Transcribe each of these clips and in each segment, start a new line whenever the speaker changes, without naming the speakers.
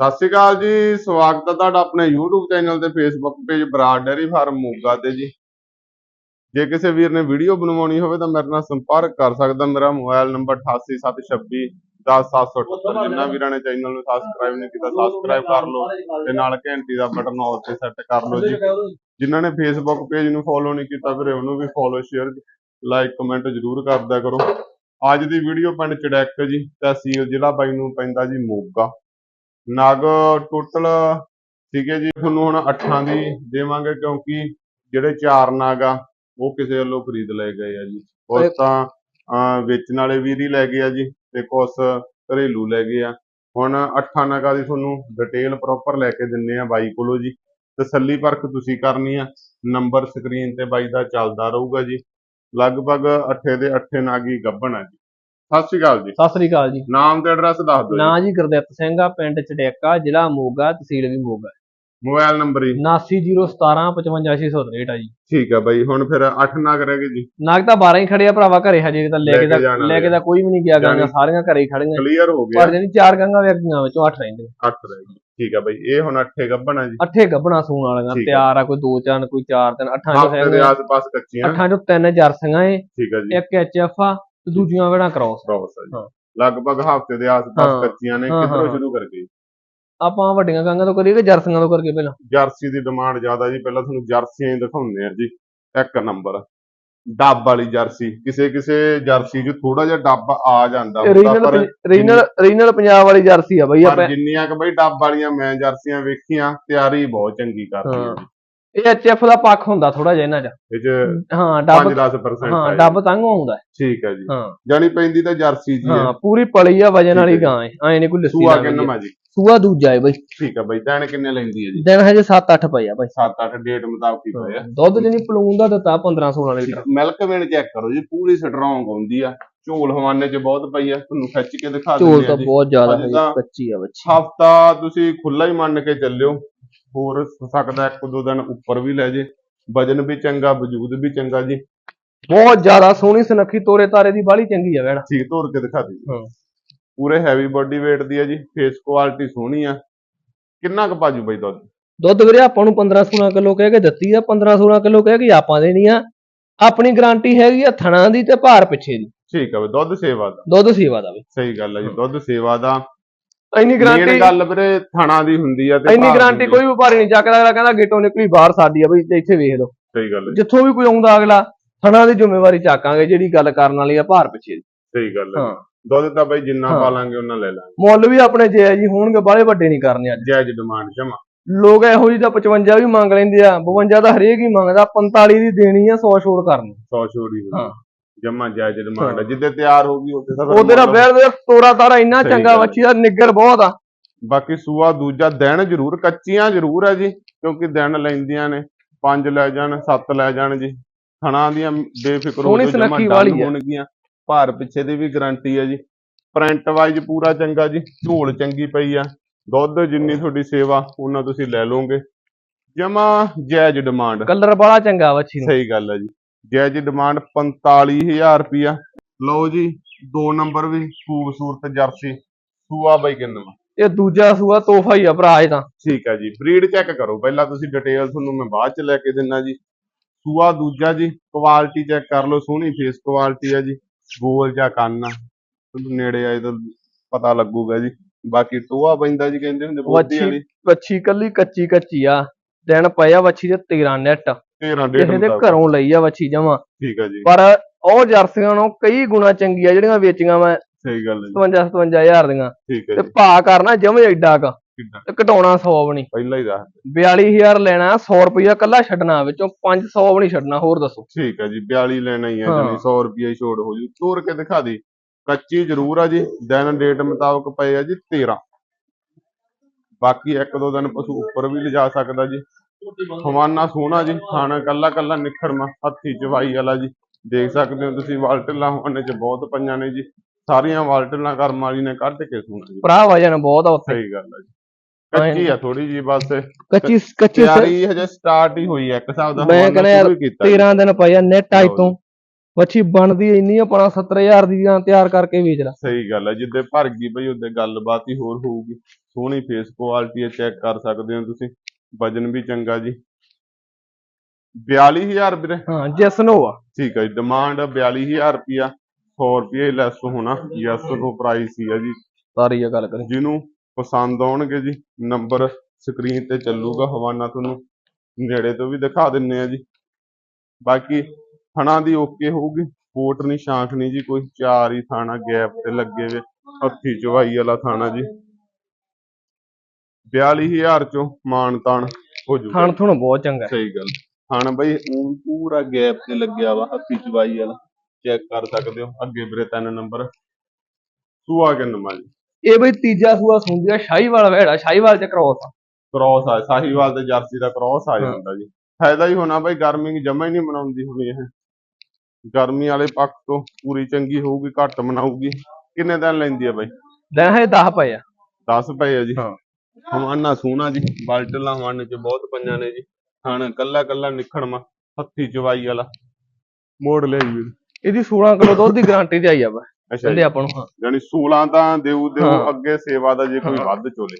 ਸਤਿ ਸ਼੍ਰੀ ਅਕਾਲ ਜੀ ਸਵਾਗਤ ਹੈ ਤੁਹਾਡਾ ਆਪਣੇ YouTube ਚੈਨਲ ਤੇ Facebook page Brar dairy farm Moga ਤੇ ਜੀ। ਜੇ ਕਿਸੇ ਵੀਰ ਨੇ ਵੀਡੀਓ ਬਣਵਾਉਣੀ ਹੋਵੇ ਤਾਂ ਮੇਰੇ ਨਾਲ ਸੰਪਰਕ ਕਰ ਸਕਦਾ ਮੇਰਾ ਮੋਬਾਈਲ ਨੰਬਰ 8876 10778 ਜਿੰਨਾ ਵੀਰਾਂ ਨੇ ਚੈਨਲ ਨੂੰ ਸਬਸਕ੍ਰਾਈਬ ਨਹੀਂ ਕੀਤਾ ਸਬਸਕ੍ਰਾਈਬ ਕਰ ਲਓ ਤੇ ਨਾਲ ਘੰਟੀ ਦਾ ਬਟਨ ਆਲ ਤੇ ਸੈੱਟ ਕਰ ਲਓ ਜੀ। ਜਿਨ੍ਹਾਂ ਨੇ Facebook ਪੇਜ ਨੂੰ ਫੋਲੋ ਨਹੀਂ ਕੀਤਾ ਵੀਰੇ ਉਹਨੂੰ ਵੀ ਫੋਲੋ ਸ਼ੇਅਰ ਲਾਈਕ ਕਮੈਂਟ ਜ਼ਰੂਰ ਕਰਦਿਆ ਕਰੋ। ਅੱਜ ਦੀ ਵੀਡੀਓ ਪਿੰਡ ਚੜੈਕ ਜੀ ਤਹਿਸੀਲ ਜ਼ਿਲ੍ਹਾ ਬਾਈ ਨੂੰ ਪੈਂਦਾ ਜੀ ਮੋਗਾ। ਨਗ ਟੋਟਲ ਠੀਕ ਹੈ ਜੀ ਤੁਹਾਨੂੰ ਹੁਣ ਅੱਠਾਂ ਦੀ ਦੇਵਾਂਗੇ ਕਿਉਂਕਿ ਜਿਹੜੇ ਚਾਰ ਨਗ ਆ ਉਹ ਕਿਸੇ ਵੱਲੋਂ ਖਰੀਦ ਲਏ ਗਏ ਆ ਜੀ। ਕੁਛ ਤਾਂ ਵੇਚਣ ਵਾਲੇ ਵੀਰ ਹੀ ਲੈ ਗਏ ਆ ਜੀ ਤੇ ਕੁਛ ਘਰੇਲੂ ਲੈ ਗਏ ਆ। ਹੁਣ ਅੱਠਾਂ ਨਗਾਂ ਦੀ ਤੁਹਾਨੂੰ ਡਿਟੇਲ ਪ੍ਰੋਪਰ ਲੈ ਕੇ ਦਿੰਨੇ ਆ ਬਾਈ ਕੋਲੋਂ ਜੀ। ਤਸੱਲੀ ਪਰਖ ਤੁਸੀਂ ਕਰਨੀ ਆ। ਨੰਬਰ ਸਕਰੀਨ ਤੇ ਬਾਈ ਦਾ ਚੱਲਦਾ ਰਹੂਗਾ ਜੀ। ਲਗਭਗ ਅੱਠੇ ਦੇ ਅੱਠੇ ਨਾਗੀ ਗੱਭਣ ਆ ਜੀ। ਸਤਿ ਸ਼੍ਰੀ ਅਕਾਲ ਜੀ।
ਸਤਿ ਸ੍ਰੀ ਅਕਾਲ ਜੀ।
ਨਾਮ ਤੇ ਐਡਰੈਸ ਦੱਸ ਦਿਓ ਜੀ।
ਨਾਂ ਜੀ ਗੁਰਦਿੱਤ ਸਿੰਘ ਆ ਪਿੰਡ ਚਟੇਕਾ ਜ਼ਿਲ੍ਹਾ ਮੋਗਾ ਤਹਿਸੀਲ ਵੀ ਮੋਗਾ।
ਮੋਬਾਈਲ ਨੰਬਰ ਹੀ
7901755663 ਆ ਜੀ।
ਠੀਕ ਆ ਬਾਈ ਹੁਣ ਫਿਰ 8 ਨਗ ਰਹਿ ਗਏ ਜੀ।
ਨਾਗ ਤਾਂ 12 ਹੀ ਖੜੇ ਆ ਭਰਾਵਾ ਘਰੇ ਹਜੇ ਤਾਂ ਲੈ ਕੇ
ਜਾਣਾ
ਲੈ ਕੇ ਤਾਂ ਕੋਈ ਵੀ ਨਹੀਂ ਗਿਆ ਗਾਂਗਾ ਸਾਰੀਆਂ ਘਰੇ ਹੀ ਖੜੀਆਂ।
ਕਲੀਅਰ ਹੋ ਗਿਆ।
ਪਰ ਜਿਹੜੀ ਚਾਰ ਗੰਗਾ ਵਿਅਕਤੀਆਂ ਵਿੱਚੋਂ 8 ਰਹਿੰਦੇ
8 ਰਹਿ ਗਏ। ਠੀਕ ਆ ਬਾਈ ਇਹ ਹੁਣ 8 ਗੱਭਣ ਆ ਜੀ।
ਅੱਠੇ ਗੱਭਣਾ ਸੂਣ ਵਾਲੀਆਂ। ਤਿਆਰ ਆ ਕੋਈ ਦੋ ਚਾਰ ਕੋਈ ਚਾਰ ਤਿੰਨ ਅੱਠਾਂ ਚੋਂ
ਹਫ਼ਤੇ ਦੇ ਆਸ-ਪਾਸ ਕੱਚੀਆਂ।
ਅੱਠਾਂ ਚੋਂ ਤਿੰਨ ਜਰਸੀਆਂ ਏ।
ਠੀਕ ਆ ਜੀ।
ਇੱਕ ਐਚਐਫ ਆ ਤੇ ਦੂਜੀਆਂ ਵੇੜਾ ਕ੍ਰੋਸ
ਕ੍ਰੋਸ ਆ
ਹਾਂ।
ਜੀ ਲਗਭਗ ਹਫ਼ਤੇ ਦੇ ਆਸ-ਪਾਸ
ਹਾਂ।
ਕੱਚੀਆਂ ਨੇ
ਹਾਂ,
ਕਿੱਧਰੋਂ
ਹਾਂ।
ਸ਼ੁਰੂ
ਆਪਾਂ ਵੱਡੀਆਂ ਗੰਗਾ ਤੋਂ ਕਰੀਏ ਕਿ ਜਰਸੀਆਂ ਤੋਂ ਕਰਕੇ ਪਹਿਲਾਂ
ਜਰਸੀ ਦੀ ਡਿਮਾਂਡ ਜ਼ਿਆਦਾ ਜੀ ਪਹਿਲਾਂ ਤੁਹਾਨੂੰ ਜਰਸੀਆਂ ਹੀ ਦਿਖਾਉਂਦੇ ਆ ਜੀ ਇੱਕ ਨੰਬਰ ਡੱਬ ਵਾਲੀ ਜਰਸੀ ਕਿਸੇ ਕਿਸੇ ਜਰਸੀ 'ਚ ਥੋੜਾ ਜਿਹਾ ਡੱਬ ਆ ਜਾਂਦਾ ਹੁੰਦਾ
ਰੀਜਨਲ
ਪਰ
ਰੀਜਨਲ ਰੀਜਨਲ ਪੰਜਾਬ ਵਾਲੀ ਜਰਸੀ ਆ ਬਈ
ਪਰ
ਆਪਾਂ
ਜਿੰਨੀਆਂ ਕ ਬਈ ਡੱਬ ਵਾਲੀਆਂ ਮੈਂ ਜਰਸੀਆਂ ਵੇਖੀਆਂ ਤਿਆਰੀ ਬਹੁਤ ਚੰਗੀ ਕਰਦੀ
ਹਾਂ।
ਹੈ
ਇਹ ਐਚਐਫ ਦਾ ਪੱਖ ਹੁੰਦਾ ਥੋੜਾ ਜਿਹਾ ਇਹਨਾਂ 'ਚ।
ਇਹ 'ਚ
ਹਾਂ ਡੱਬ
5-10%
ਹਾਂ
ਹੈ।
ਡੱਬ ਤੰਗ ਹੁੰਦਾ ਹੈ।
ਠੀਕ ਹੈ ਜੀ।
ਹਾਂ।
ਜਾਣੀ ਪੈਂਦੀ ਤਾਂ ਜਰਸੀ ਜੀ ਹੈ।
ਹਾਂ ਪੂਰੀ ਪਲੀ ਆ ਵਜਨ ਵਾਲੀ। ਗਾਂ ਹੈ ਐ ਨਹੀਂ ਕੋਈ ਲੱਸੀ
ਸੂਆ ਕਿੰਨਾ। ਮਾ ਜੀ
ਸੂਆ ਦੂਜਾ ਹੈ ਬਈ।
ਠੀਕ ਹੈ ਬਈ ਦੇਣ ਕਿੰਨੇ ਲੈਂਦੀ ਹੈ ਜੀ?
ਦਿਨ ਹਜੇ 7-8 ਪਏ ਆ ਬਈ।
7-8 ਡੇਟ ਮੁਤਾਬਕ ਹੀ ਪਏ ਆ।
ਦੁੱਧ ਜਣੀ ਪਲੂਨ ਦਾ ਦਿੱਤਾ 15-16 ਲੀਟਰ।
ਮਿਲਕ ਵੇਣ ਚੈੱਕ ਕਰੋ ਜੀ ਪੂਰੀ ਸਟਰੋਂਗ ਹੁੰਦੀ ਆ। ਝੋਲ ਹਵਾਨੇ 'ਚ ਬਹੁਤ ਪਈ ਆ ਤੁਹਾਨੂੰ ਖਿੱਚ ਕੇ ਦਿਖਾ
ਝੋਲ
ਦਿੰਦੇ ਆ
ਤਾਂ
ਜੀ।
ਬਹੁਤ ਜ਼ਿਆਦਾ
ਅਜੇ
ਹੈ
ਤਾਂ
ਕੱਚੀ ਆ ਬੱਚੀ।
ਹਫਤਾ ਤੁਸੀਂ ਖੁੱਲਾ ਹੀ ਮੰਨ ਕੇ ਚੱਲਿਓ। ਹੋਰ ਸਕਦਾ ਇੱਕ ਦੋ ਦਿਨ ਉੱਪਰ ਵੀ ਲੈ ਜੇ। ਵਜਨ ਵੀ ਚੰਗਾ ਵਜੂਦ ਵੀ ਚੰਗਾ ਜੀ।
ਬਹੁਤ ਜ਼ਿਆਦਾ ਸੋਹਣੀ ਸੁਨੱਖੀ ਤੋਰੇ ਤਾਰੇ ਦੀ ਬਾਹਲੀ ਚੰਗੀ ਆ ਵੈਣਾ
ਠੀਕ ਤੋਰ ਕੇ ਦਿਖਾ
ਹਾਂ।
ਪੂਰੇ ਹੈਵੀ ਬੋਡੀ weight ਦੀ ਆ ਜੀ ਫੇਸ ਕੁਆਲਿਟੀ ਸੋਹਣੀ ਆ। ਕਿੰਨਾ ਕੁ ਪਾਜੂ ਬਈ ਦੁੱਧ?
ਦੁੱਧ ਵੀਰੇ ਆਪਾਂ ਨੂੰ 15-16 ਕਿਲੋ ਕਹਿ ਕੇ ਦਿੱਤੀ ਆ 15-16 ਕਿਲੋ ਕਹਿ ਕੇ ਆਪਾਂ ਦੇਣੀ ਆ। ਆਪਣੀ ਗਾਰੰਟੀ ਹੈਗੀ ਆ ਥਣਾ ਦੀ ਤੇ ਭਾਰ ਪਿੱਛੇ ਦੀ।
ਠੀਕ ਆ ਬਈ ਦੁੱਧ ਸੇਵਾ ਦਾ।
ਦੁੱਧ ਸੇਵਾ ਦਾ ਵੀ
ਸਹੀ ਗੱਲ ਆ ਜੀ ਦੁੱਧ ਸੇਵਾ ਦਾ।
ਇੰਨੀ ਗਾਰੰਟੀ
ਗੱਲ ਵੀਰੇ ਥਣਾ ਦੀ ਹੁੰਦੀ ਆ ਤੇ
ਇੰਨੀ ਗਾਰੰਟੀ। ਕੋਈ ਵਪਾਰੀ ਨਹੀਂ ਚੱਕਦਾ ਅਗਲਾ ਕਹਿੰਦਾ ਗੇਟੋਂ ਨਿਕਲੀ ਬਾਹਰ ਸਾਡੀ ਆ ਬਈ ਇੱਥੇ ਵੇਖ ਲਓ।
ਸਹੀ ਗੱਲ ਹੈ
ਜਿੱਥੋਂ ਵੀ ਕੋਈ ਆਉਂਦਾ ਅਗਲਾ ਥਣਾ ਦੀ ਜ਼ਿੰਮੇਵਾਰੀ ਚੱਕਾਂਗੇ ਜਿਹੜੀ ਗੱਲ ਕਰਨ ਵਾਲੀ ਆ ਭਾਰ ਪਿੱਛੇ
ਸਹੀ ਗੱਲ ਹੈ
ਹਾਂ।
ਦੁੱਧ ਤਾਂ ਬਈ ਜਿੰਨਾ
ਹਾਂ।
ਪਾ ਲਾਂਗੇ ਉਹਨਾਂ ਲੈ ਲਾਂਗੇ।
ਮੁੱਲ ਵੀ ਆਪਣੇ ਜਾਇਜ਼ ਹੀ ਹੋਣਗੇ ਬਾਹਲੇ ਵੱਡੇ ਨਹੀਂ ਕਰਨੇ ਅੱਜ।
ਜਾਇਜ਼ ਡਿਮਾਂਡ ਜਮਾ।
ਲੋਕ ਇਹੋ ਜਿਹੀ ਤਾਂ 55 ਵੀ ਮੰਗ ਲੈਂਦੇ ਆ 52 ਤਾਂ ਹਰੇਕ ਹੀ ਮੰਗਦਾ 45 ਦੀ ਦੇਣੀ ਆ 100 ਛੋੜ ਕਰਨੀ।
100 ਛੋੜੀ
ਹਾਂ।
ਹੋਈ ਜਮਾ ਜਾਇਜ਼ ਡਿਮਾਂਡ ਹੈ ਜਿੱਦੇ ਤਿਆਰ ਹੋਗੀ ਉੱਥੇ ਤਾਂ ਫਿਰ
ਉਹਦੇ ਨਾਲ ਬੈਰ ਦੇ ਤੋਰਾ ਤਾਰਾ ਇੰਨਾ ਚੰਗਾ। ਬੱਚੀ ਦਾ ਨਿੱਗਰ ਬਹੁਤ ਆ।
ਬਾਕੀ ਸੂਆ ਦੂਜਾ ਦਿਨ ਜ਼ਰੂਰ ਕੱਚੀਆਂ ਜ਼ਰੂਰ ਹੈ ਜੀ ਕਿਉਂਕਿ ਦਿਨ ਲੈਂਦੀਆਂ ਨੇ ਪੰਜ ਲੈ ਜਾਣ ਸੱਤ ਲੈ ਜਾਣ ਜੀ। ਥਣਾ ਦੀਆਂ ਬੇਫਿਕਰ ਹੋ ਜਾਓ, ਜਮਾਂ
ਆ।
ਹੋਣਗੀਆਂ। ਭਾਰ ਪਿੱਛੇ ਦੀ ਵੀ ਗਾਰੰਟੀ ਹੈ ਜੀ। ਪ੍ਰਿੰਟ ਵਾਈਜ਼ ਪੂਰਾ ਚੰਗਾ ਜੀ ਝੋਲ ਚੰਗੀ ਪਈ ਆ। ਦੁੱਧ ਜਿੰਨੀ ਤੁਹਾਡੀ ਸੇਵਾ ਉਹਨਾਂ ਤੁਸੀਂ ਲੈ ਲਓਗੇ। ਜਮਾ ਜਾਇਜ਼ ਡਿਮਾਂਡ।
ਕਲਰ ਬੜਾ ਚੰਗਾ ਬੱਚੀ ਨੂੰ।
ਸਹੀ ਗੱਲ ਹੈ ਜੀ। ਜਾਇਜ਼ ਡਿਮਾਂਡ 45000 ਰੁਪਿਆ ਲਓ ਜੀ ਦੋ ਨੰਬਰ ਵੀ ਖੂਬਸੂਰਤ ਜਰਸੀ ਸੂਆ ਬਾਈ ਕਿੰਨਾ?
ਇਹ ਦੂਜਾ ਸੂਆ ਤੋਹਫਾ ਹੀ ਆ ਭਰਾ ਇਹ ਤਾਂ।
ਠੀਕ ਹੈ ਜੀ ਬਰੀਡ ਚੈੱਕ ਕਰੋ ਪਹਿਲਾਂ ਤੁਸੀਂ ਡਿਟੇਲ ਤੁਹਾਨੂੰ ਮੈਂ ਬਾਅਦ ਚ ਲੈ ਕੇ ਦਿੰਨਾ ਜੀ। ਸੂਆ ਦੂਜਾ ਜੀ ਕੁਆਲਿਟੀ ਚੈੱਕ ਕਰ ਲਓ ਸੋਹਣੀ ਫੇਸ ਕੁਆਲਿਟੀ ਹੈ ਜੀ ਗੋਲ ਜਾਂ ਕੰਨ ਆ। ਤੁਹਾਨੂੰ ਨੇੜੇ ਆਏ ਤਾਂ ਪਤਾ ਲੱਗੂਗਾ ਜੀ। ਬਾਕੀ ਟੋਆ ਪੈਂਦਾ ਜੀ ਕਹਿੰਦੇ ਹੁੰਦੇ ਬੋਦੀ
ਵੱਛੀ
ਵਾਲੀ।
ਬੱਚੀ ਕੱਲੀ ਕੱਚੀ ਕੱਚੀ ਆ। ਦਿਨ ਪਏ ਆ ਵੱਛੀ ਦੇ 13 ਨੈਟ
13 ਡੇਢ
ਕਿਸੇ ਦੇ
ਮੁਤਾਬਕ।
ਘਰੋਂ ਲਈ ਆ ਵੱਛੀ ਜਮਾ
ਠੀਕ ਹੈ ਜੀ।
ਪਰ ਉਹ ਜਰਸੀਆਂ ਨੂੰ ਕਈ ਗੁਣਾ ਚੰਗੀ ਆ ਜਿਹੜੀਆਂ ਵੇਚੀਆਂ ਮੈਂ
ਸਹੀ ਗੱਲ ਹੈ ਜੀ।
57 57000 ਦੀਆਂ।
ਠੀਕ ਹੈ
ਤੇ
ਜੀ।
ਭਾ ਕਰਨਾ ਜਮੇ ਐਡਾ ਕ
ਕਿੱਦਾਂ
ਤੇ ਘਟਾਉਣਾ 100 ਵੀ ਨਹੀਂ।
ਪਹਿਲਾਂ ਹੀ ਦੱਸ
42000 ਲੈਣਾ 100 ਰੁਪਇਆ ਕੱਲਾ ਛੱਡਣਾ ਵਿੱਚੋਂ 500 ਵੀ ਨਹੀਂ ਛੱਡਣਾ ਹੋਰ ਦੱਸੋ।
ਠੀਕ ਹੈ ਜੀ 42 ਲੈਣਾ ਹੀ ਹੈ
ਹਾਂ।
ਜਣੀ 100 ਰੁਪਏ ਛੋੜ ਹੋ ਜੂ। ਤੋਰ ਕੇ ਦਿਖਾ ਦੇ। ਕੱਚੀ ਜ਼ਰੂਰ ਆ ਜੀ ਦਿਨ ਡੇਟ ਮੁਤਾਬਕ ਪਏ ਆ ਜੀ 13 ਬਾਕੀ ਇੱਕ ਦੋ ਦਿਨ ਪਸ਼ੂ ਉੱਪਰ ਵੀ ਲਿਜਾ ਸਕਦਾ ਜੀ। ਹਵਾਨਾ ਸੋਹਣਾ ਜੀ ਖਾਣਾ ਕੱਲਾ ਕੱਲਾ ਨਿਖੜਮਾ ਹੱਥੀ ਚਵਾਈ ਵਾਲਾ ਜੀ। ਦੇਖ ਸਕਦੇ ਹੋ ਤੁਸੀਂ ਵਾਲਟਲਾਂ ਹਵਾਨੇ ਚ ਬਹੁਤ ਪਈਆਂ ਨੇ ਜੀ। ਸਾਰੀਆਂ ਵਾਲਟਲਾਂ ਕਰਮ ਵਾਲੀ ਨੇ ਕੱਢ ਕੇ ਸੋਹਣਾ ਜੀ।
ਭਰਾ ਵਜਨ ਬਹੁਤ ਆ ਉੱਥੇ।
ਸਹੀ ਗੱਲ ਹੈ ਜੀ। ਕੱਚੀ ਆ ਥੋੜੀ ਜੀ ਬਸ।
ਕੱਚੀ ਕੱਚੀ
ਤਿਆਰੀ ਹਜੇ ਸਟਾਰਟ ਹੀ ਹੋਈ ਹੈ ਇੱਕ ਹਿਸਾਬ ਦਾ
ਮੈਂ ਕਹਿੰਦਾ ਯਾਰ
ਸ਼ੁਰੂ ਹੀ ਕੀਤਾ ਜੀ।
13 ਦਿਨ ਪਏ ਆ ਨੈਟ ਅੱਜ ਤੋਂ। ਵੱਛੀ ਬਣਦੀ ਇੰਨੀ ਆਪਣਾ 70000 ਦੀ ਜਾਂ ਤਿਆਰ ਕਰਕੇ ਵੇਚ ਲਾ।
ਸਹੀ ਗੱਲ ਹੈ ਜਿੱਦੇ ਭਰ ਗਈ ਬਈ ਉਹਦੇ ਗੱਲਬਾਤ ਹੀ ਹੋਰ ਹੋਊਗੀ। ਸੋਹਣੀ ਫੇਸ ਕੁਆਲਿਟੀ ਹੈ ਚੈੱਕ ਕਰ ਸਕਦੇ ਹੋ ਤੁਸੀਂ। ਵਜਨ ਵੀ ਚੰਗਾ ਜੀ। 42000 ਵੀਰੇ।
ਹਾਂ ਜੈਸਨੋ ਆ।
ਠੀਕ ਹੈ ਜੀ ਡਿਮਾਂਡ 42000 ਰੁਪਿਆ 100 ਰੁਪਏ ਲੈਸ ਹੋਣਾ। ਤੋਂ ਪ੍ਰਾਈਸ ਹੀ ਹੈ ਜੀ।
ਸਾਰੀ ਆ ਗੱਲ ਕਰੀ।
ਜਿਹਨੂੰ ਪਸੰਦ ਆਉਣਗੇ ਜੀ ਨੰਬਰ ਸਕਰੀਨ ਤੇ ਚੱਲੂਗਾ ਹਵਾਨਾ ਤੁਹਾਨੂੰ। ਨੇੜੇ ਤੋਂ ਵੀ ਦਿਖਾ ਦਿੰਨੇ ਆ ਜੀ। ਬਾਕੀ ਥਣਾ ਦੀ ਓਕੇ ਹੋਊਗੀ। ਕੋਟ ਨਹੀਂ ਸ਼ਾਂਖ ਨਹੀਂ ਜੀ ਕੋਈ। ਚਾਰ ਹੀ ਥਾਣਾ ਗੈਪ ਤੇ ਲੱਗੇ ਵੇ ਹੱਥੀ ਚਵਾਈ ਵਾਲਾ ਥਾਣਾ ਜੀ। 42000 ਚੋਂ ਮਾਨ ਤਾਨ ਹੋ ਜੂਗਾ।
ਥਣ ਥੁਣ ਬਹੁਤ ਚੰਗਾ।
ਸਹੀ ਗੱਲ। ਥਣ ਬਈ ਊਂ ਪੂਰਾ ਗੈਪ ਤੇ ਲੱਗਿਆ ਵਾ ਹੱਥੀ ਚਵਾਈ ਵਾਲਾ। ਚੈੱਕ ਕਰ ਸਕਦੇ ਹੋ ਅੱਗੇ ਵੀਰੇ ਤਿੰਨ ਨੰਬਰ। ਸੂਆ ਕਿੰਨਾ ਜੀ
ਇਹ ਬਈ ਤੀਜਾ ਸੂਆ ਸੁੰਦੀ ਆ ਸ਼ਾਹੀਵਾਲ ਵਹਿੜਾ ਸ਼ਾਹੀਵਾਲ ਚ ਕ੍ਰੋਸ ਆ।
ਕ੍ਰੋਸ ਆ ਸਾਹੀਵਾਲ ਤੇ ਜਰਸੀ ਦਾ ਕ੍ਰੋਸ ਆ। ਜਾਂਦਾ ਜੀ। ਫਾਇਦਾ ਹੀ ਹੋਣਾ ਬਈ ਗਰਮੀ ਜਮਾ ਹੀ ਨਹੀਂ ਮਨਾਉਂਦੀ ਹੋਣੀ ਇਹ। ਗਰਮੀ ਵਾਲੇ ਪੱਖ ਤੋਂ ਪੂਰੀ ਚੰਗੀ ਹੋਊਗੀ ਘੱਟ ਮਨਾਊਗੀ। ਕਿੰਨੇ ਦਿਨ ਲੈਂਦੀ ਆ ਬਈ?
ਹਜੇ 10 ਪਏ ਆ।
10 ਪਏ ਆ ਜੀ।
ਹਾਂ।
ਹਵਾਨਾ ਸੋਹਣਾ ਜੀ ਬਾਲਟਲਾ ਹਵਾਨੇ ਚ ਬਹੁਤ ਪੰਜਾਂ ਨੇ ਜੀ। ਹਣ ਕੱਲਾ ਕੱਲਾ ਨਿਖੜਮਾ ਹੱਥੀ ਚਵਾਈ ਵਾਲਾ। ਮੋੜ ਲਿਆ ਜੀ।
ਇਹਦੀ 16 ਕਿਲੋ ਦੁੱਧ ਦੀ ਗਾਰੰਟੀ ਤੇ ਆਈ ਆ
ਅੱਛਾ
ਕਹਿੰਦੇ
ਜੀ।
ਆਪਾਂ ਨੂੰ ਹਾਂ।
ਯਾਨੀ 16 ਤਾਂ ਦੇਊ
ਹਾਂ।
ਅੱਗੇ ਸੇਵਾ ਦਾ ਜੇ ਕੋਈ। ਵੱਧ ਚੋਲੇ।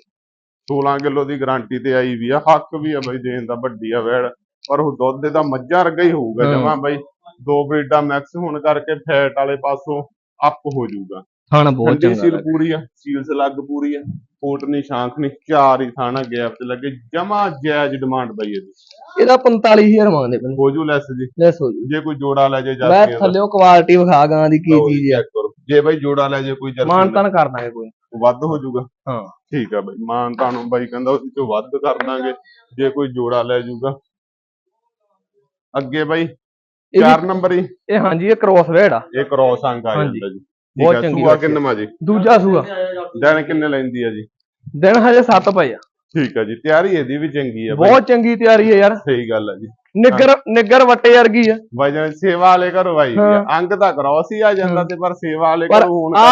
16 ਕਿਲੋ ਦੀ ਗਾਰੰਟੀ ਤੇ ਆਈ ਵੀ ਆ ਹੱਕ ਵੀ ਆ ਬਈ ਦੇਣ ਦਾ ਵੱਡੀ ਆ ਵੈੜ। ਪਰ ਉਹ ਦੁੱਧ ਇਹਦਾ ਮੱਝਾਂ ਵਰਗਾ ਹੀ ਹੋਊਗਾ। ਜਮਾ ਬਈ ਦੋ ਬਰੀਡਾਂ ਮੈਕਸ ਹੋਣ ਕਰਕੇ ਫੈਟ ਵਾਲੇ ਪਾਸੋਂ ਅਪ ਹੋ ਜਾਊਗਾ।
ਥਣ ਬਹੁਤ ਚੰਗਾ
ਸੀਲ। ਪੂਰੀ ਆ ਸੀਲਸ ਲੱਗ ਪੂਰੀ ਆ। ਕੋਟ ਨਹੀਂ ਸ਼ਾਂਖ ਨਹੀਂ ਚਾਰ ਹੀ ਥਾਣਾ ਗੈਪ ਤੇ ਲੱਗੇ ਜਮਾ ਜਾਇਜ਼ ਡਿਮਾਂਡ ਬਈ ਇਹਦੀ।
ਇਹਦਾ 45000 ਮੰਗਦੇ ਪੈਣੇ
ਹੋ ਜੂ ਲੈਸ ਜੀ।
ਲੈ ਸੋ ਜੀ।
ਜੇ ਕੋਈ ਜੋੜਾ ਲੈ ਜੇ
ਮੈਂ
ਜਰਸੀਆਂ ਦਾ
ਥੱਲਿਓ ਕੁਆਲਿਟੀ ਵਿਖਾ ਗਾਂ ਦੀ ਕੀ ਚੀਜ਼ ਆ।
ਕਰੋ। ਜੇ ਬਈ ਜੋੜਾ ਲੈ ਜੇ ਕੋਈ ਜਰਸੀ
ਮਾਨ
ਦਾ,
ਤਾਨ ਕਰ ਦਾਂਗੇ ਕੋਈ।
ਵੱਧ ਹੋ ਜਾਊਗਾ
ਹਾਂ।
ਠੀਕ ਆ ਬਈ ਮਾਨ ਤੁਹਾਨੂੰ ਬਾਈ ਕਹਿੰਦਾ ਉਹਦੇ ਚੋਂ ਵੱਧ ਕਰ ਦਾਂਗੇ। ਜੇ ਕੋਈ ਜੋੜਾ ਲੈ ਜਾਊਗਾ ਅੱਗੇ ਬਾਈ
ਇਹ
ਚਾਰ ਨੰਬਰ ਹੀ।
ਇਹ ਹਾਂਜੀ ਇਹ ਕ੍ਰੋਸ ਵਹਿੜਾ
ਇਹ ਕ੍ਰੋਸ ਅੰਕ ਆ
ਹਾਂਜੀ।
ਜਾਂਦਾ ਜੀ।
ਬਹੁਤ ਚੰਗੀ
ਸੂਆ। ਕਿੰਨਾ ਜੀ
ਦੂਜਾ ਸੂਆ
ਦਿਨ ਕਿੰਨੇ ਲੈਂਦੀ ਆ ਜੀ
ਦਿਨ ਹਜੇ 7 ਪਏ ਆ
ਠੀਕ ਆ ਜੀ ਤਿਆਰੀ ਇਹਦੀ ਵੀ ਚੰਗੀ ਆ ਬਾਈ
ਬਹੁਤ ਚੰਗੀ ਤਿਆਰੀ ਹੈ ਯਾਰ
ਸਹੀ ਗੱਲ ਆ ਜੀ
ਨਿੱਗਰ ਨਿੱਗਰ ਵੱਟੇ ਵਰਗੀ ਆ
ਵਜਨ ਸੇਵਾ ਵਾਲੇ ਘਰੋਂ।
ਹਾਂ।
ਅੰਕ ਤਾਂ ਕ੍ਰੋਸ ਹੀ ਆ ਜਾਂਦਾ। ਤੇ ਪਰ ਸੇਵਾ ਵਾਲੇ ਘਰੋਂ ਹੋਣ
ਆ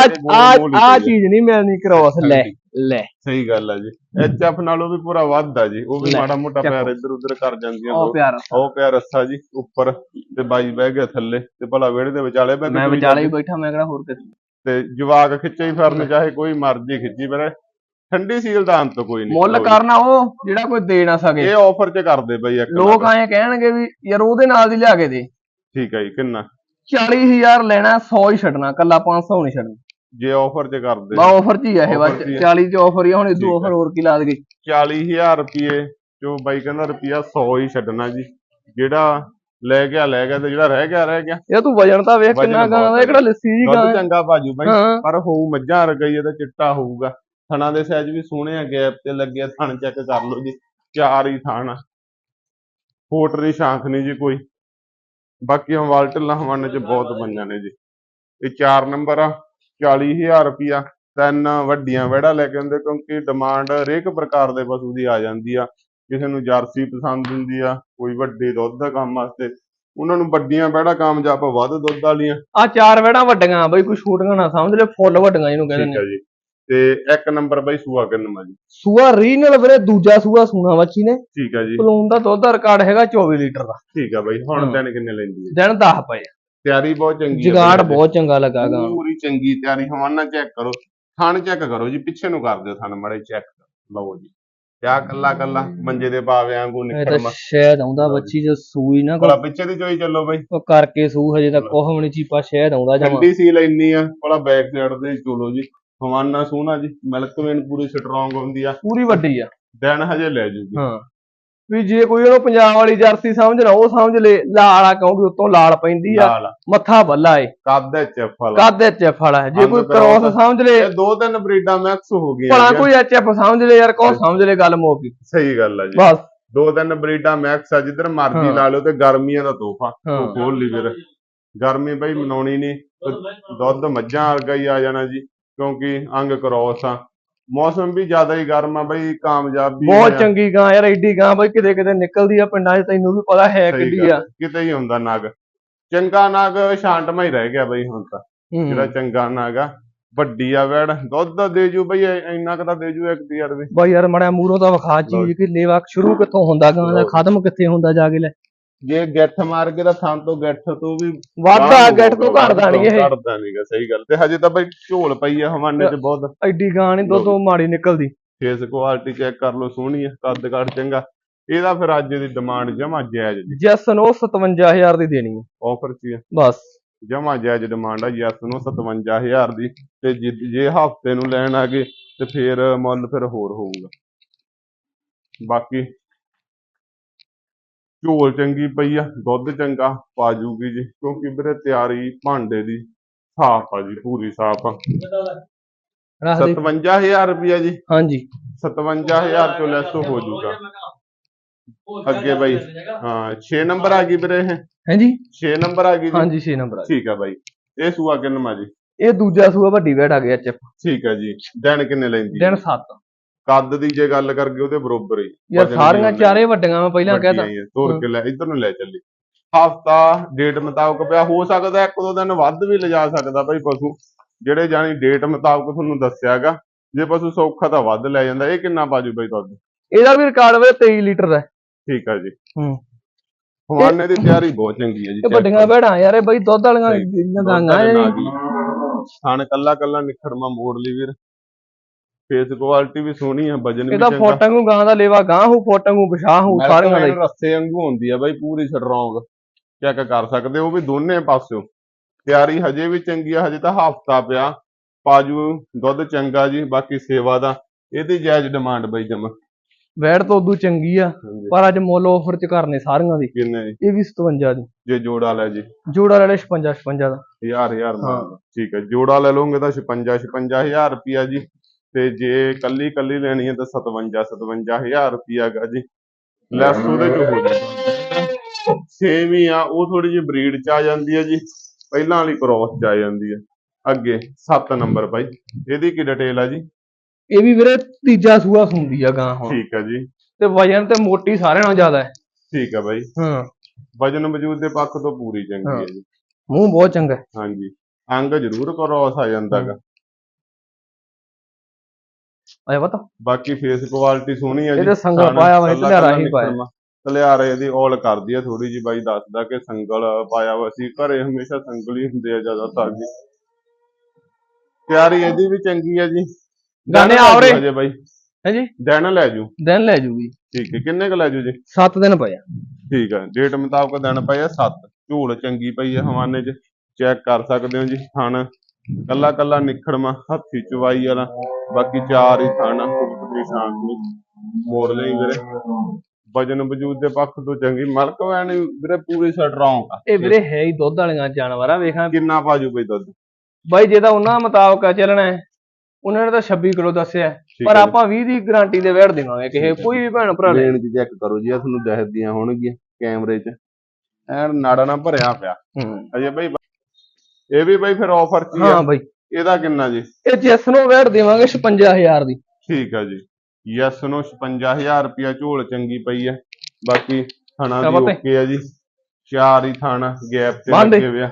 ਆ। ਚੀਜ਼ ਨਹੀਂ ਮਿਲਣੀ ਕ੍ਰੋਸ ਲੈ। ਲੈ।
ਸਹੀ ਗੱਲ ਆ ਜੀ। ਐਚਐਫ ਨਾਲੋਂ ਵੀ ਪੂਰਾ ਵੱਧ ਆ ਜੀ। ਉਹ ਵੀ ਮਾੜਾ ਮੋਟਾ। ਪੈਰ ਇੱਧਰ ਉੱਧਰ ਕਰ ਜਾਂਦੀਆਂ
ਉਹ। ਪਿਆਰ
ਉਹ ਪਿਆ ਰੱਸਾ ਜੀ ਉੱਪਰ। ਤੇ ਬਾਈ ਬਹਿ ਗਿਆ ਥੱਲੇ। ਤੇ ਭਲਾ ਵਿਹੜੇ ਦੇ ਵਿਚਾਲੇ ਬਹਿ
ਮੈਂ ਵਿਚਾਲੇ ਹੀ ਬੈਠਾ ਮੈਂ ਕਿਹੜਾ ਹੋਰ ਕਿਤੇ।
ਤੇ ਜਵਾਕ ਖਿੱਚੇ ਹੀ ਫਿਰਨ ਚਾਹੇ ਕੋਈ ਮਰਜ਼ੀ ਖਿੱਚੀ ਫਿਰੇ। ਠੰਡੀ ਸੀਲ ਦਾ ਅੰਤ ਕੋਈ ਨਹੀਂ।
ਮੁੱਲ। ਕਰਨਾ ਉਹ ਜਿਹੜਾ ਕੋਈ ਦੇ ਨਾ ਸਕੇ।
ਇਹ ਆਫਰ ਚ ਕਰਦੇ ਬਈ ਇੱਕ
ਲੋਕ। ਐਂ ਕਹਿਣਗੇ ਵੀ ਯਾਰ ਉਹਦੇ ਨਾਲ ਦੀ ਲਿਆ ਕੇ ਦੇ।
ਠੀਕ ਹੈ ਜੀ ਕਿੰਨਾ?
40000 ਲੈਣਾ 100 ਹੀ ਛੱਡਣਾ ਕੱਲਾ 500 ਨਹੀਂ ਛੱਡਣਾ।
ਜੇ ਆਫਰ ਚ ਕਰਦੇ
ਬਾ ਆਫਰ ਚ ਹੀ ਆ ਇਹ ਬਸ।
Offer 'ਚ ਹੀ ਆ।
40 ਚ ਆਫਰ ਹੀ ਆ, ਹੁਣ
ਠੀਕ
ਇਦੋਂ
ਆ।
ਆਫਰ ਹੋਰ ਕੀ ਲਾ ਦੇਗੇ
40000 ਰੁਪਏ ਜੋ ਬਾਈ ਕਹਿੰਦਾ ਰੁਪਿਆ 100 ਹੀ ਛੱਡਣਾ ਜੀ। ਜਿਹੜਾ ਲੈ ਗਿਆ ਲੈ ਗਿਆ ਤੇ ਜਿਹੜਾ ਰਹਿ ਗਿਆ ਰਹਿ ਗਿਆ।
ਇਹ ਤੂੰ ਵਜਨ ਤਾਂ ਵੇਖ
ਵਜ਼ਨ
ਕਿੰਨਾ ਗਾਂ
ਬਹੁਤ
ਦਾ ਇਹ ਕਿਹੜਾ ਲੱਸੀ ਜੀ ਗਾਂ।
ਦੁੱਧ। ਚੰਗਾ ਬਾਜੂ ਬਾਈ
ਹਾਂ।
ਪਰ ਹੋਊ ਮੱਝਾਂ ਵਰਗਾ ਹੀ ਇਹਦਾ ਚਿੱਟਾ ਹੋਊਗਾ। ਥਣਾ ਦੇ ਸਾਈਜ਼ ਵੀ ਸੋਹਣੇ ਆ ਗੈਪ ਤੇ ਲੱਗੇ ਆ ਥਣ ਚੈੱਕ ਕਰ ਲਓ ਜੀ। ਚਾਰ ਹੀ ਥਣ ਆ। ਫੋਟ ਨਹੀਂ ਸ਼ਾਂਖ ਨਹੀਂ ਜੀ ਕੋਈ। ਬਾਕੀ ਹਵਾਲ ਢਿੱਲਾ ਹਵਾਨੇ ਚ ਬਹੁਤ ਪੰਜਾਂ ਨੇ ਜੀ। ਇਹ ਚਾਰ ਨੰਬਰ ਆ। 40000 ਰੁਪਿਆ ਤਿੰਨ ਵੱਡੀਆਂ ਵੜਾ ਲੈ ਕੇ ਆਉਂਦੇ ਕਿਉਂਕਿ ਡਿਮਾਂਡ ਹਰੇਕ ਪ੍ਰਕਾਰ ਦੇ ਪਸ਼ੂ ਦੀ ਆ ਜਾਂਦੀ ਆ। ਕਿਸੇ ਨੂੰ ਜਰਸੀ ਪਸੰਦ ਹੁੰਦੀ ਆ ਕੋਈ ਵੱਡੇ ਦੁੱਧ ਦਾ ਕੰਮ ਵਾਸਤੇ। ਉਹਨਾਂ ਨੂੰ ਵੱਡੀਆਂ ਵੜਾ ਕਾਮਯਾਬ ਵੱਧ ਦੁੱਧ ਵਾਲੀਆਂ।
ਆ ਚਾਰ ਵੜਾਂ ਵੱਡੀਆਂ ਬਈ ਕੋਈ ਛੋਟੀਆਂ ਨਾ ਸਮਝ ਲੈ ਫੁੱਲ ਵੱਡੀਆਂ ਇਹਨੂੰ ਕਹਿੰਦੇ
ਠੀਕ
ਨੇ।
ਹੈ ਜੀ। ਤੇ ਇੱਕ ਨੰਬਰ ਬਾਈ ਸੂਆ ਕਿੰਨਾ ਜੀ?
ਸੂਆ ਰੀਨਲ ਵੀਰੇ ਦੂਜਾ ਸੂਆ ਸੂਣਾ ਬੱਚੀ ਨੇ।
ਠੀਕ ਹੈ ਜੀ।
ਪਲੂਨ ਦਾ ਦੁੱਧ ਦਾ ਰਿਕਾਰਡ ਹੈਗਾ 24 ਲੀਟਰ ਦਾ।
ਠੀਕ ਹੈ ਬਾਈ ਹੁਣ। ਦਿਨ ਕਿੰਨੇ ਲੈਂਦੀ ਹੈ
ਦਿਨ 10 ਪਏ ਆ।
ਤਿਆਰੀ ਬਹੁਤ ਚੰਗੀ
ਜਗਾੜ ਬਹੁਤ ਚੰਗਾ ਲੱਗਾ ਗਾ।
ਪੂਰੀ ਚੰਗੀ ਤਿਆਰੀ ਹਵਾਨਾ ਚੈੱਕ ਕਰੋ। ਥਣ ਚੈੱਕ ਕਰੋ ਜੀ ਪਿੱਛੇ ਨੂੰ ਕਰ ਦਿਓ ਥਣ ਮੜੇ ਚੈੱਕ ਲਓ ਜੀ। ਕਿਆ ਕੱਲਾ ਕੱਲਾ ਮੰਜੇ ਦੇ ਪਾਵੇ ਵਾਂਗੂ
ਇਹ ਤਾਂ
ਨਿਕਲਮਾ
ਸ਼ਾਇਦ ਆਉਂਦਾ ਬੱਚੀ ਜੇ ਸੂਈ ਨਾ
ਭਲਾ ਪਿੱਛੇ ਦੀ ਚੋਈ ਚੱਲੋ ਬਾਈ।
ਕੋ ਕਰਕੇ ਸੂ ਹਜੇ ਤੱਕ ਕੋਹ ਵੀ ਨੀ ਚੀਪਾ ਸ਼ਾਇਦ ਆਉਂਦਾ ਜਮਾ।
ਠੰਡੀ ਸੀਲ ਇੰਨੀ ਆ ਭਲਾ ਬੈਕ ਸਾਈਡ ਦੇ ਚੋਲੋ ਜੀ। ਹਵਾਨਾ ਸੋਹਣਾ ਜੀ ਮਿਲਕ ਵੇਨ ਪੂਰੀ ਸਟਰੋਂਗ ਹੁੰਦੀ ਆ।
ਪੂਰੀ ਵੱਡੀ ਆ।
ਦਿਨ ਹਜੇ ਲੈ ਜੂਗੀ।
ਹਾਂ। ਵੀ ਜੇ ਕੋਈ ਉਹਨੂੰ ਪੰਜਾਬ ਵਾਲੀ ਜਰਸੀ ਸਮਝਣਾ ਉਹ ਸਮਝ ਲੈ ਲਾਲ ਆ ਕਿਉਂਕਿ ਉੱਤੋਂ ਲਾਲ ਪੈਂਦੀ ਆ।
ਲਾਲ
ਮੱਥਾ ਬੱਲਾ ਏ।
ਕੱਦ ਚ ਫਲ
ਕੱਦ ਐਚਐਫ ਵਾਲਾ ਹੈ। ਜੇ ਕੋਈ ਕ੍ਰੋਸ
ਤਾਂ-
ਸਮਝ ਲੈ।
ਇਹ ਦੋ ਤਿੰਨ ਬਰੀਡਾਂ ਮੈਕਸ ਹੋ ਗਈਆਂ
ਭਲਾ
ਜੀ।
ਕੋਈ ਐਚਐਫ ਸਮਝ ਲੈ ਯਾਰ ਕੋ ਸਮਝ ਲੈ ਗੱਲ ਮੁੱਕ
ਸਹੀ ਗੱਲ ਆ ਜੀ।
ਬਸ।
ਦੋ ਤਿੰਨ ਬਰੀਡਾਂ ਮੈਕਸ ਆ ਜਿੱਧਰ ਮਰਜ਼ੀ
ਹਾਂ।
ਲਾ ਲਓ ਤੇ ਗਰਮੀਆਂ ਦਾ ਤੋਹਫਾ।
ਹਾਂ।
ਉਹ ਖੋਲ ਲਈ ਵੀਰ ਗਰਮੀ ਬਈ ਮਨਾਉਣੀ ਨਹੀਂ। ਦੁੱਧ ਮੱਝਾਂ ਵਰਗਾ ਹੀ ਆ ਜਾਣਾ ਜੀ ਕਿਉਂਕਿ ਅੰਗ ਕ੍ਰੋਸ ਆ। ਮੌਸਮ ਵੀ ਜ਼ਿਆਦਾ ਹੀ ਗਰਮ ਆ ਬਈ ਕਾਮਯਾਬ ਵੀ
ਬਹੁਤ। ਚੰਗੀ ਗਾਂ ਯਾਰ ਐਡੀ ਗਾਂ ਬਈ ਕਿਤੇ ਕਿਤੇ ਨਿਕਲਦੀ ਆ ਪਿੰਡਾਂ 'ਚ ਤੈਨੂੰ ਵੀ ਪਤਾ ਹੈ ਕਿੱਡੀ ਆ।
ਕਿਤੇ ਹੀ ਹੁੰਦਾ ਨਗ ਚੰਗਾ ਨਗ ਸ਼ਾਂਤਮਾ ਹੀ ਰਹਿ ਗਿਆ ਬਈ ਹੁਣ ਤਾਂ। ਜਿਹੜਾ ਚੰਗਾ ਨਗ ਆ ਵੱਡੀ ਆ ਵੈੜ ਦੁੱਧ ਦੇ ਜੂ ਬਈ ਇੰਨਾ ਕੁ ਤਾਂ ਦੇ ਜੂ ਇੱਕ ਦੀ ਯਾਰ ਵੀ
ਬਈ ਯਾਰ ਮੜਿਆ ਮੂਰੋਂ ਤਾਂ ਵਿਖਾ ਚੀਜ਼ ਕਿ ਲੇਵਾ ਸ਼ੁਰੂ ਕਿੱਥੋਂ ਹੁੰਦਾ ਗਾਂ ਦਾ। ਖਤਮ ਕਿੱਥੇ ਹੁੰਦਾ ਜਾ ਕੇ ਲੈ
ਜੇ ਗਿੱਠ ਮਾਰ ਕੇ ਤਾਂ ਥਾਂ ਤੋਂ ਗਿੱਠ ਤੋਂ ਵੀ
ਵਾਧਾ ਗੱਟ ਤੋਂ ਘਟਦਾ ਨਹੀਂ ਇਹ।
ਘਟਦਾ ਨਹੀਂਗਾ ਸਹੀ ਗੱਲ। ਤੇ ਹਜੇ ਤਾਂ ਬਈ ਝੋਲ ਪਈ ਆ ਹਵਾਨੇ 'ਚ ਬਹੁਤ।
ਐਡੀ ਗਾਂ ਨਹੀਂ ਦੁੱਧੋਂ ਮਾੜੀ ਨਿਕਲਦੀ।
ਫੇਸ ਕੁਆਲਿਟੀ ਚੈੱਕ ਕਰ ਲਓ ਸੋਹਣੀ ਹੈ ਕੱਦ ਕਾਠ ਚੰਗਾ। ਇਹਦਾ ਫਿਰ ਅੱਜ ਦੀ ਡਿਮਾਂਡ ਜਮਾ ਜਾਇਜ਼ ਜੀ
ਜੈਸਨ ਉਹ 57000 ਦੀ ਦੇਣੀ ਹੈ
ਆਫਰ ਚ
ਬਸ।
ਜਮਾ ਜਾਇਜ਼ ਡਿਮਾਂਡ ਆ ਯੈਸ ਨੂੰ 57000 ਦੀ। ਤੇ ਜੇ- ਜੇ ਹਫ਼ਤੇ ਨੂੰ ਲੈਣ ਆ ਗਏ ਤੇ ਫਿਰ ਮੁੱਲ ਫਿਰ ਹੋਰ ਹੋਊਗਾ। ਬਾਕੀ ਝੋਲ ਚੰਗੀ ਪਈ ਆ ਦੁੱਧ ਚੰਗਾ ਪਾ ਜੂਗੀ ਜੀ ਕਿਉਂਕਿ ਵੀਰੇ ਤਿਆਰੀ ਭਾਂਡੇ ਦੀ ਸਾਫ਼ ਆ ਜੀ ਪੂਰੀ ਸਾਫ਼ ਆ।
ਰੱਖ ਦੇ
57000 ਰੁਪਿਆ ਜੀ।
ਹਾਂਜੀ।
57000 ਚੋਂ ਲੈਸ ਹੋ ਜਾਊਗਾ ਅੱਗੇ ਬਾਈ ਹਾਂ 6 ਨੰਬਰ ਆ ਗਈ ਵੀਰੇ ਇਹ।
ਹਾਂਜੀ।
6 ਨੰਬਰ ਆ ਗਈ ਜੀ।
ਹਾਂਜੀ 6 ਨੰਬਰ ਆ
ਠੀਕ ਆ ਬਾਈ। ਇਹ ਸੂਆ ਕਿੰਨਾ ਜੀ?
ਇਹ ਦੂਜਾ ਸੂਆ ਵੱਡੀ ਵੇਟ ਆ ਗਿਆ ਚਿਪ
ਠੀਕ ਹੈ ਜੀ। ਦਿਨ ਕਿੰਨੇ ਲੈਂਦੀ?
ਦਿਨ 7
ਕੱਦ ਦੀ ਜੇ ਗੱਲ ਕਰਗੇ ਉਹਦੇ ਬਰੋਬਰ ਹੀ
ਯਾਰ ਸਾਰੀਆਂ ਚਾਰੇ ਵੱਡੀਆਂ ਮੈਂ ਪਹਿਲਾਂ ਕਹਿਤਾ।
ਹੀ ਤੋਰ ਕੇ ਲੈ ਇਧਰ ਨੂੰ ਲੈ ਚੱਲੀ। ਹਫਤਾ ਡੇਟ ਮੁਤਾਬਕ ਪਿਆ ਹੋ ਸਕਦਾ ਇੱਕ ਦੋ ਦਿਨ ਵੱਧ ਵੀ ਲਿਜਾ ਸਕਦਾ ਭਾਈ ਪਸ਼ੂ। ਜਿਹੜੇ ਜਾਨੀ ਡੇਟ ਮੁਤਾਬਕ ਤੁਹਾਨੂੰ ਦੱਸਿਆਗਾ ਜੇ ਪਸ਼ੂ ਸੌਖਾ ਤਾਂ ਵੱਧ ਲੈ ਜਾਂਦਾ। ਇਹ ਕਿੰਨਾ ਪਾਜੂ ਬਾਈ ਦੁੱਧ?
ਇਹਦਾ ਵੀ ਰਿਕਾਰਡ ਵੇ 23 ਲੀਟਰ ਹੈ।
ਠੀਕ ਆ ਜੀ।
ਹੂੰ।
ਹਵਾਨੇ ਦੀ ਤਿਆਰੀ ਬਹੁਤ ਚੰਗੀ ਹੈ ਜੀ
ਇਹ ਵੱਡੀਆਂ ਭੈੜਾਂ ਯਾਰ ਇਹ ਬਈ ਦੁੱਧ ਵਾਲੀਆਂ ਗਾਂਗਾਂ
ਥਣ ਕੱਲਾ ਕੱਲਾ ਨਿਖੜਮਾ ਮੋੜ ਲਈ ਵੀਰ। ਫੇਸ ਕੁਆਲਿਟੀ ਵੀ ਸੋਹਣੀ ਆ ਵਜਨ ਵੀ
ਇਹਦਾ
ਚੰਗਾ।
ਫੋਟਾਂ ਨੂੰ ਗਾਂ ਦਾ ਲੇਵਾ ਗਾਂ ਹੋ ਫੋਟਾਂ ਨੂੰ ਪਿਛਾਂ ਹੋ ਸਾਰੀਆਂ ਦਾ ਹੀ।
ਮਿਲਕ ਰੱਸੇ ਵਾਂਗੂ ਹੁੰਦੀ ਆ ਬਾਈ ਪੂਰੀ ਸਟਰੋਂਗ ਚੈੱਕ ਕਰ ਸਕਦੇ ਹੋ ਉਹ ਵੀ ਦੋਨੇ ਪਾਸਿਓਂ। ਤਿਆਰੀ ਹਜੇ ਵੀ ਚੰਗੀ ਆ ਹਜੇ ਤਾਂ ਹਫਤਾ ਪਿਆ। ਪਾਜੂ ਦੁੱਧ ਚੰਗਾ ਜੀ ਬਾਕੀ ਸੇਵਾ ਦਾ। ਇਹਦੀ ਜਾਇਜ਼ ਡਿਮਾਂਡ ਬਾਈ ਜਮਾ।
ਵੈਟ ਤਾਂ ਉਦੋਂ ਚੰਗੀ ਆ ਪਰ ਅੱਜ ਮੁੱਲ ਆਫਰ ਚ ਕਰਨੇ ਸਾਰੀਆਂ ਦੀ।
ਕਿੰਨੇ ਜੀ?
ਇਹ ਵੀ 57 ਦੀ
ਜੇ ਜੋੜਾ ਲੈ ਜੀ।
ਜੋੜਾ ਲੈ ਲੈ 56 56 ਦਾ।
ਹਜ਼ਾਰ ਹਜ਼ਾਰ ਠੀਕ ਹੈ ਜੋੜਾ ਲੈ ਲਓਗੇ ਤਾਂ 56 56000 ਰੁਪਿਆ ਜੀ। ਤੇ ਜੇ ਕੱਲੀ ਕੱਲੀ ਲੈਣੀ ਹੈ ਤਾਂ 57 57000 ਰੁਪਿਆ ਗਾ ਜੀ। ਲੈਸ ਉਹਦੇ ਚ ਹੋ ਜਾਂਦਾ। ਸੇਮ ਹੀ ਆ ਉਹ ਥੋੜੀ ਜਿਹੀ ਬਰੀਡ ਚ ਆ ਜਾਂਦੀ ਹੈ ਜੀ। ਪਹਿਲਾਂ ਵਾਲੀ ਕ੍ਰੋਸ ਚ ਆ ਜਾਂਦੀ ਹੈ। ਅੱਗੇ 7 ਨੰਬਰ ਬਾਈ। ਇਹਦੀ ਕੀ ਡਿਟੇਲ ਆ ਜੀ?
ਇਹ ਵੀ ਵੀਰੇ ਤੀਜਾ ਸੂਆ ਹੁੰਦੀ ਆ ਗਾਂ ਹੁਣ।
ਠੀਕ ਹੈ ਜੀ।
ਤੇ ਵਜਨ ਤੇ ਮੋਟੀ ਸਾਰਿਆਂ ਨਾਲੋਂ ਜ਼ਿਆਦਾ ਹੈ।
ਠੀਕ ਹੈ ਬਾਈ।
ਹਾਂ।
ਵਜਨ ਵਜੂਦ ਦੇ ਪੱਖ ਤੋਂ ਪੂਰੀ ਚੰਗੀ ਹੈ। ਜੀ।
ਮੂੰਹ ਬਹੁਤ ਚੰਗਾ।
ਹਾਂਜੀ। ਅੰਗ ਜ਼ਰੂਰ ਕ੍ਰੋਸ ਆ ਜਾਂਦਾ ਗਾ
ਆਇਆ ਪਤਾ?
ਬਾਕੀ ਫੇਸ ਕੁਆਲਿਟੀ ਸੋਹਣੀ ਹੈ ਜੀ।
ਇਹਦੇ ਸੰਗਲ ਪਾਇਆ ਵਾ, ਇਹ
ਕੱਲਾ
ਧਲਿਆਰਾ
ਕੱਲਾ
ਹੀ ਪਾਇਆ।
ਧਲਿਆਰੇ ਇਹਦੀ ਔਲ ਕਰਦੀ ਆ ਥੋੜੀ ਜੀ ਬਾਈ ਦੱਸਦਾ ਕਿ ਸੰਗਲ ਪਾਇਆ ਵਾ। ਸੀ ਘਰੇ ਹਮੇਸ਼ਾ ਸੰਗਲ ਹੀ ਹੁੰਦੇ ਆ ਜ਼ਿਆਦਾਤਰ ਜੀ। ਤਿਆਰੀ ਇਹਦੀ ਵੀ ਚੰਗੀ ਆ ਜੀ।
ਗਾਣੇ ਆਵਰੇ।
ਜੂ ਬਾਈ।
ਹਾਂਜੀ
ਦਿਨ ਲੈ ਜੂ
ਦਿਨ ਲੈ ਜੂਗੀ
ਠੀਕ ਹੈ ਕਿੰਨੇ ਕੁ ਲੈ ਜੂ ਜੀ?
7 ਦਿਨ ਪਏ ਆ।
ਠੀਕ ਹੈ ਡੇਟ ਮੁਤਾਬਕ ਦਿਨ ਪਏ ਆ 7 ਝੂਲ ਚੰਗੀ ਪਈ ਆ ਹਵਾਨੇ 'ਚ। ਚੈੱਕ ਕਰ ਸਕਦੇ ਹੋ ਜੀ ਥਣ। ਕੱਲਾ ਕੱਲਾ ਨਿਖੜਮਾ ਹੱਥੀ ਚਵਾਈ ਵਾਲਾ। ਬਾਕੀ ਚਾਰ ਹੀ ਥਣ ਕੁੱਤੀ ਸ਼ਾਨ ਨੂੰ ਮੋੜ ਲਈ ਵੀਰੇ। ਵਜਨ ਵਜੂਦ ਦੇ ਪੱਖ ਤੋਂ ਚੰਗੀ। ਮਲਕ ਵੈਣ ਵੀਰੇ ਪੂਰੀ ਸਟਰੋਂਗ ਆ।
ਇਹ ਵੀਰੇ ਹੈ ਹੀ ਦੁੱਧ ਵਾਲੀਆਂ ਜਾਨਵਰ ਵੇਖਾਂ।
ਕਿੰਨਾ ਪਾਜੂ ਬਈ ਦੁੱਧ?
ਬਾਈ ਜੇ ਤਾਂ ਉਹਨਾਂ ਮੁਤਾਬਕ ਚੱਲਣਾ ਹੈ। ਉਹਨਾਂ ਨੇ ਤਾਂ 26 ਕਿਲੋ ਦੱਸਿਆ। ਪਰ ਆਪਾਂ 20 ਦੀ ਗਾਰੰਟੀ ਦੇ ਵੇੜ ਦੇਵਾਂਗੇ ਕਿਸੇ ਕੋਈ ਵੀ ਭੈਣ ਭਰਾ ਲੈ
ਰੇਂਜ ਚੈੱਕ ਕਰੋ ਜੀ ਆ ਤੁਹਾਨੂੰ ਦਿਖਦੀਆਂ ਹੋਣਗੀਆਂ। ਕੈਮਰੇ 'ਚ। ਐਨ ਨਾੜਾ ਨਾਲ ਭਰਿਆ ਪਿਆ। ਅਜੇ ਬਈ ਇਹ ਵੀ ਬਈ ਫਿਰ ਆਫਰ 'ਚ ਹੀ
ਹਾਂ
ਆ
ਬਾਈ।
ਇਹਦਾ ਕਿੰਨਾ ਜੀ?
ਇਹ ਜਿਸ ਨੂੰ ਵੇੜ ਦੇਵਾਂਗੇ 56000 ਦੀ।
ਠੀਕ ਆ ਜੀ। ਯੈਸ ਨੂੰ 56000 ਰੁਪਿਆ ਝੋਲ ਚੰਗੀ ਪਈ ਹੈ ਬਾਕੀ ਥਣਾ ਦੀ? ਓਕੇ ਆ ਜੀ। ਚਾਰ ਹੀ ਥਣ ਗੈਪ ਤੇ। ਲੱਗੇ ਹੋਏ ਆ।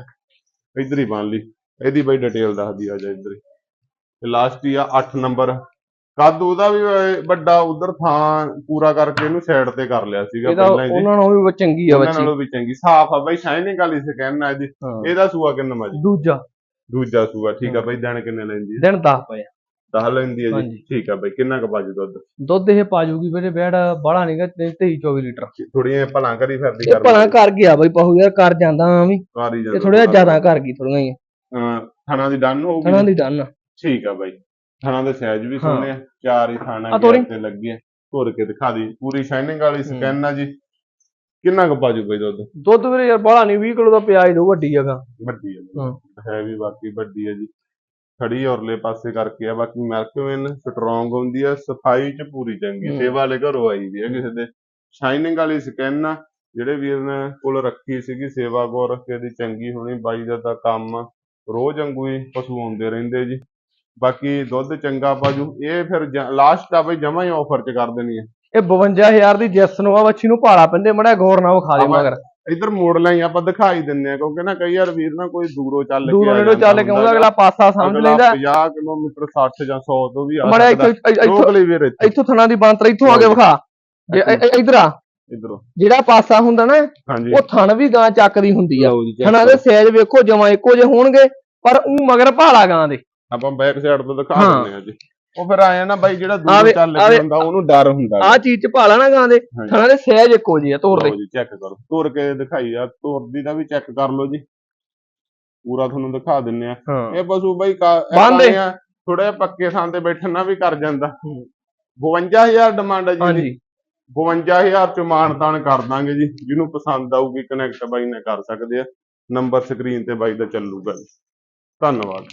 ਇੱਧਰ ਹੀ ਬੰਨ ਲਈ। ਇਹਦੀ ਬਈ ਡਿਟੇਲ ਦੱਸਦੀ ਆ ਜਾ ਇੱਧਰ ਹੀ। ਲਾਸਟ ਹੀ ਆ 8 ਨੰਬਰ ਕੱਦ ਉਹਦਾ ਵੀ ਵੱਡਾ ਉਧਰ ਥਾਂ ਪੂਰਾ ਕਰਕੇ ਇਹਨੂੰ ਸਾਈਡ ਤੇ ਕਰ ਲਿਆ ਸੀਗਾ
ਇਹਦਾ
ਪਹਿਲਾਂ ਹੀ। ਜੀ
ਉਹਨਾਂ ਨਾਲੋਂ ਵੀ ਚੰਗੀ ਆ
ਉਹਨਾਂ
ਬੱਚੀ।
ਨਾਲੋਂ ਵੀ ਚੰਗੀ। ਸਾਫ਼ ਆ ਬਈ ਸ਼ਾਈਨਿੰਗ ਵਾਲੀ ਸਕੈਨ ਆ ਜੀ
ਹਾਂ।
ਇਹਦਾ ਸੂਆ ਕਿੰਨਾ ਮਾ ਜੀ
ਦੂਜਾ।
ਦੂਜਾ ਸੂਆ ਠੀਕ ਆ ਬਈ ਦਿਨ ਕਿੰਨੇ ਲੈਂਦੀ ਹੈ
ਦਿਨ 10 ਪਏ ਆ।
10 ਲੈਂਦੀ ਹੈ ਜੀ।
ਹਾਂਜੀ।
ਠੀਕ ਆ ਬਈ ਕਿੰਨਾ ਕੁ ਬਾਜੂ ਦੁੱਧ?
ਦੁੱਧ ਇਹ ਪਾ ਜੂਗੀ ਵੀਰੇ ਵੇੜ ਬਾਹਲਾ ਨਹੀਂਗਾ 23 24 ਲੀਟਰ।
ਥੋੜੀਆਂ ਭਲਾਂ ਕਰੀ ਫਿਰਦੀ
ਇਹ ਭਲਾ ਕਰ ਗਿਆ ਬਾਈ ਪਹੂ ਯਾਰ ਕਰ ਜਾਂਦਾ ਆ ਵੀ।
ਕਾਰੀ
ਇਹ ਥੋੜਾ ਜ਼ਿਆਦਾ ਕਰ ਗਈ ਥੋੜੀਆਂ ਹੀ
ਥਣਾ ਦੀ ਡਨ ਹੋਊਗੀ।
ਥਣਾ ਦੀ ਡਨ
ਠੀਕ ਆ ਬਾਈ। ਥਣਾ ਦੇ ਸਾਈਜ਼ ਵੀ
ਹਾਂ।
ਸੋਹਣੇ ਆ ਚਾਰ ਹੀ ਥਾਣਾ
ਤੋਰੀ।
ਤੇ ਲੱਗੀ ਆ ਘੁਰ ਕੇ ਦਿਖਾ ਦੀ ਪੂਰੀ ਸ਼ਾਈਨਿੰਗ ਵਾਲੀ ਸਕੈਨ ਆ ਜੀ। ਕਿੰਨਾ ਕੁ ਬਾਜੂ ਬਈ ਦੁੱਧ?
ਦੁੱਧ ਵੀਰੇ ਯਾਰ ਬਾਹਲਾ ਨਹੀਂ 20 ਕਿਲੋ ਦਾ ਪਿਆਜ਼ ਦੋ ਵੱਡੀ ਜਗ੍ਹਾ।
ਵੱਡੀ
ਹਾਂ।
ਜੀ। ਹੈ। ਵੀ ਬਾਕੀ ਵੱਡੀ ਆ ਜੀ। ਖੜੀ ਔਰਲੇ ਪਾਸੇ ਕਰਕੇ ਆ ਬਾਕੀ ਮੈਲਕਵਿਨ ਸਟਰੋਂਗ ਹੁੰਦੀ ਆ ਸਫ਼ਾਈ ਚ ਪੂਰੀ ਚੰਗੀ
ਹੂੰ।
ਸੇਵਾ ਵਾਲੇ ਘਰੋਂ ਆਈ ਵੀ ਆ ਕਿਸੇ ਦੇ। ਸ਼ਾਈਨਿੰਗ ਵਾਲੀ ਸਕੈਨ ਆ ਜਿਹੜੇ ਵੀਰ ਨੇ ਕੋਲ ਰੱਖੀ ਸੀਗੀ ਸੇਵਾ ਕੋ ਰੱਖੇ ਦੀ ਚੰਗੀ ਹੋਣੀ ਬਾਈ ਦਾ ਤਾਂ ਕੰਮ ਆ। ਰੋਜ਼ ਵਾਂਗੂ ਹੀ ਪਸ਼ੂ ਆਉਂਦੇ ਰਹਿੰਦੇ ਜੀ। ਬਾਕੀ ਦੁੱਧ ਚੰਗਾ ਪਾਜੂ ਇਹ ਫਿਰ ਲਾਸਟ ਆ ਬਈ ਜਮਾ ਹੀ ਆਫਰ ਚ ਕਰ ਦੇਣੀ ਆ
ਇਹ 52000 ਦੀ ਜਿਸ ਨੂੰ ਆ ਬੱਚੀ ਨੂੰ ਭਾਲਾ ਪੈਂਦੇ ਮੜਾ ਗੌਰ ਨਾਲ ਵਿਖਾ ਦੇ
ਆਵਾਂ-
ਮਗਰ।
ਇੱਧਰ ਮੋੜ ਲਈ ਆਪਾਂ ਦਿਖਾਈ ਦਿੰਨੇ ਆ ਕਿਉਂਕਿ ਨਾ ਕਈ ਵਾਰ ਵੀਰ ਨਾ ਕੋਈ ਦੂਰੋਂ ਚੱਲ ਕੇ
ਦੂਰੋਂ ਨੇੜੋਂ ਚੱਲ ਕੇ ਆਉਂਦਾ ਅਗਲਾ ਪਾਸਾ ਸਮਝ ਲੈਂਦਾ।
50 ਕਿਲੋਮੀਟਰ 60 ਜਾਂ 100 ਤੋਂ ਵੀ ਆ
ਮੜਾ ਇੱਥੋਂ ਇੱਥੋਂ ਥਣਾ ਦੀ ਬਾਂਤਰ ਇੱਥੋਂ ਆ ਕੇ ਵਿਖਾ। ਇੱਧਰ। ਆ।
ਇਧਰੋਂ।
ਜਿਹੜਾ ਪਾਸਾ ਹੁੰਦਾ ਨਾ ਉਹ ਥਣ ਵੀ ਗਾਂ ਚੱਕਦੀ ਹੁੰਦੀ ਆ। ਥਣਾ ਦੇ ਸਾਈਜ਼ ਵੇਖੋ ਜਮਾ ਇੱਕੋ ਜਿਹੇ ਹੋਣਗੇ ਪਰ ਉਹ ਮਗਰ ਭਾਲਾ ਗਾਂ ਦੇ।
ਆਪਾਂ ਬੈਕ ਸਾਈਡ ਤੋਂ ਦਿਖਾ
ਹਾਂ।
ਦਿੰਨੇ ਆ ਜੀ। ਉਹ ਫਿਰ ਆਇਆ ਨਾ ਬਾਈ ਜਿਹੜਾ ਦੂਰ
ਆਵੇ-
ਚੱਲ
ਆਵੇ-
ਹੁੰਦਾ ਉਹਨੂੰ ਡਰ ਹੁੰਦਾ
ਆ ਚੀਜ਼ ਚ ਭਾਲਾ ਨਾ ਗਾਂ ਦੇ
ਹਾਂਜੀ।
ਥਣਾ ਦੇ ਸਹਿਜ ਇੱਕੋ ਜੀ ਆ ਤੋਰ ਦੇ।
ਲਓ ਜੀ ਚੈੱਕ ਕਰੋ। ਤੁਰ ਕੇ ਦਿਖਾਈ ਆ ਤੁਰਦੀ ਦਾ ਵੀ ਚੈੱਕ ਕਰ ਲਓ ਜੀ। ਪੂਰਾ ਤੁਹਾਨੂੰ ਦਿਖਾ ਦਿੰਨੇ ਆ।
ਹਾਂ।
ਇਹ ਪਸ਼ੂ ਬਾਈ
ਬੰਦ ਏ।
ਥੋੜਾ ਜਿਹਾ ਪੱਕੇ ਥਾਂ ਤੇ ਬੈਠਣ ਵੀ ਕਰ ਜਾਂਦਾ। 52000 ਡਿਮਾਂਡ ਹੈ ਜੀ। ਇਹਦੀ।
ਹਾਂਜੀ
52000 ਚ ਮਾਨ ਤਾਨ ਕਰ ਦਾਂਗੇ ਜੀ। ਜਿਹਨੂੰ ਪਸੰਦ ਆਊਗੀ ਕਨੈਕਟ ਬਾਈ ਨਾਲ ਕਰ ਸਕਦੇ ਆ। ਨੰਬਰ ਸਕਰੀਨ ਤੇ ਬਾਈ ਦਾ ਚੱਲੂਗਾ ਜੀ। ਧੰਨਵਾਦ।